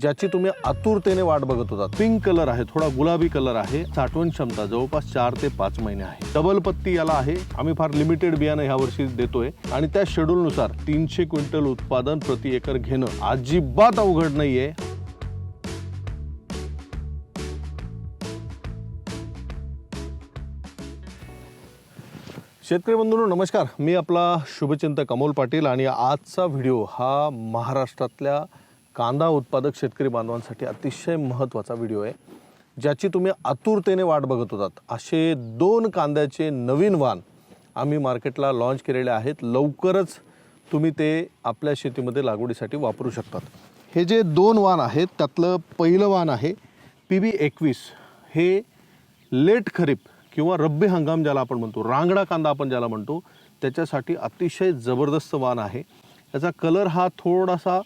ज्याची तुम्ही आतुरतेने वाट बघत होता पिंक कलर आहे थोडा गुलाबी कलर आहे. साठवण क्षमता जवळपास चार ते पाच महिने आहे. डबल पत्ती याला आहे. आम्ही फार लिमिटेड बियाणं ह्या वर्षी देतोय. आणि त्या शेड्यूलनुसार तीनशे क्विंटल उत्पादन प्रति एकर घेणं अजिबात अवघड नाहीये. शेतकरी बंधूंनो नमस्कार. मी आपला शुभचिंतक अमोल पाटील आणि आजचा व्हिडिओ हा महाराष्ट्रातल्या कांदा उत्पादक शेतकरी बांधवांसाठी अतिशय महत्त्वाचा व्हिडिओ आहे ज्याची तुम्ही आतुरतेने वाट बघत होतात. असे दोन कांद्याचे नवीन वाण आम्ही मार्केटला लॉन्च केलेले आहेत. लवकरच तुम्ही ते आपल्या शेतीमध्ये लागवडीसाठी वापरू शकतात. हे जे दोन वाण आहेत त्यातलं पहिलं वाण आहे पी बी एकवीस. हे लेट खरीप किंवा रब्बी हंगाम ज्याला आपण म्हणतो रांगडा कांदा आपण ज्याला म्हणतो त्याच्यासाठी अतिशय जबरदस्त वाण आहे. याचा कलर हा थोडासा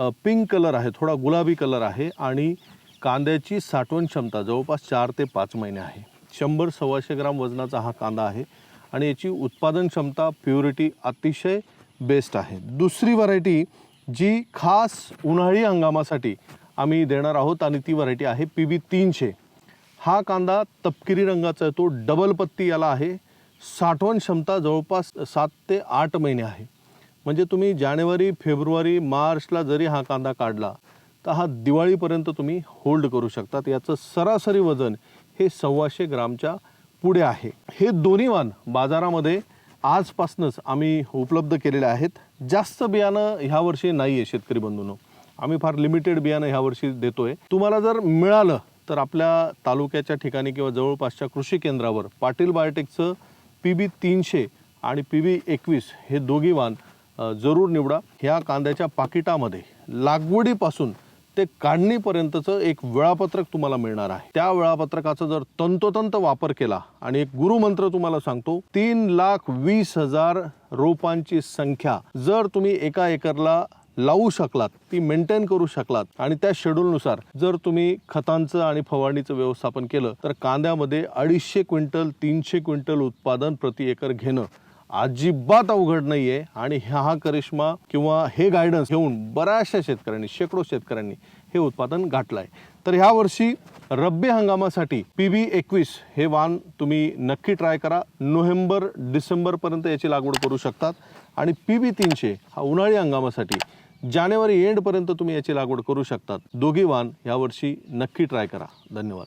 पिंक कलर आहे थोडा गुलाबी कलर आहे आणि कांद्याची साठवण क्षमता जवळपास चार ते पाच महिने आहे. शंभर सव्वाशे ग्राम वजनाचा हा कांदा आहे आणि याची उत्पादन क्षमता प्युरिटी अतिशय बेस्ट आहे. दुसरी व्हरायटी जी खास उन्हाळी हंगामासाठी आम्ही देणार आहोत आणि ती व्हरायटी आहे पी बी तीनशे. हा कांदा तपकिरी रंगाचा आहे तो डबल पत्ती याला आहे. साठवण क्षमता जवळपास सात ते आठ महिने आहे. म्हणजे तुम्ही जानेवारी फेब्रुवारी मार्चला जरी हा कांदा काढला तर हा दिवाळीपर्यंत तुम्ही होल्ड करू शकतात. याचं सरासरी वजन हे सव्वाशे ग्रामच्या पुढे आहे. हे दोन्ही वाण बाजारामध्ये आजपासूनच आम्ही उपलब्ध केलेले आहेत. जास्त बियाणं ह्यावर्षी नाही आहे शेतकरी बंधूंनो. आम्ही फार लिमिटेड बियाणं ह्यावर्षी देतो देतोय. तुम्हाला जर मिळालं तर आपल्या तालुक्याच्या ठिकाणी किंवा जवळपासच्या कृषी केंद्रावर पाटील बायोटेकचं पी बी तीनशे आणि पी बी एकवीस हे दोघी वाण जरूर निवडा. ह्या कांद्याच्या पाकिटामध्ये लागवडीपासून ते काढणीपर्यंतचं एक वेळापत्रक तुम्हाला मिळणार आहे. त्या वेळापत्रकाचा जर तंतोतंत वापर केला आणि एक गुरुमंत्र तुम्हाला सांगतो तीन लाख वीस हजार रोपांची संख्या जर तुम्ही एका एकरला लावू शकलात ती मेंटेन करू शकलात आणि त्या शेड्यूलनुसार जर तुम्ही खतांचं आणि फवारणीचं व्यवस्थापन केलं तर कांद्यामध्ये अडीचशे क्विंटल तीनशे क्विंटल उत्पादन प्रति एकर घेणं अजिबात अवघड नाहीये. आणि ह्या हा करिश्मा किंवा हे गायडन्स घेऊन बऱ्याचशा शेतकऱ्यांनी शेकडो शेतकऱ्यांनी हे उत्पादन गाठलं आहे तर ह्या वर्षी रब्बी हंगामासाठी पी बी एकवीस हे वाण तुम्ही नक्की ट्राय करा. नोव्हेंबर डिसेंबरपर्यंत याची लागवड करू शकतात. आणि पी बी तीनशे हा उन्हाळी हंगामासाठी जानेवारी एंडपर्यंत तुम्ही याची लागवड करू शकतात. दोघी वाण यावर्षी नक्की ट्राय करा. धन्यवाद.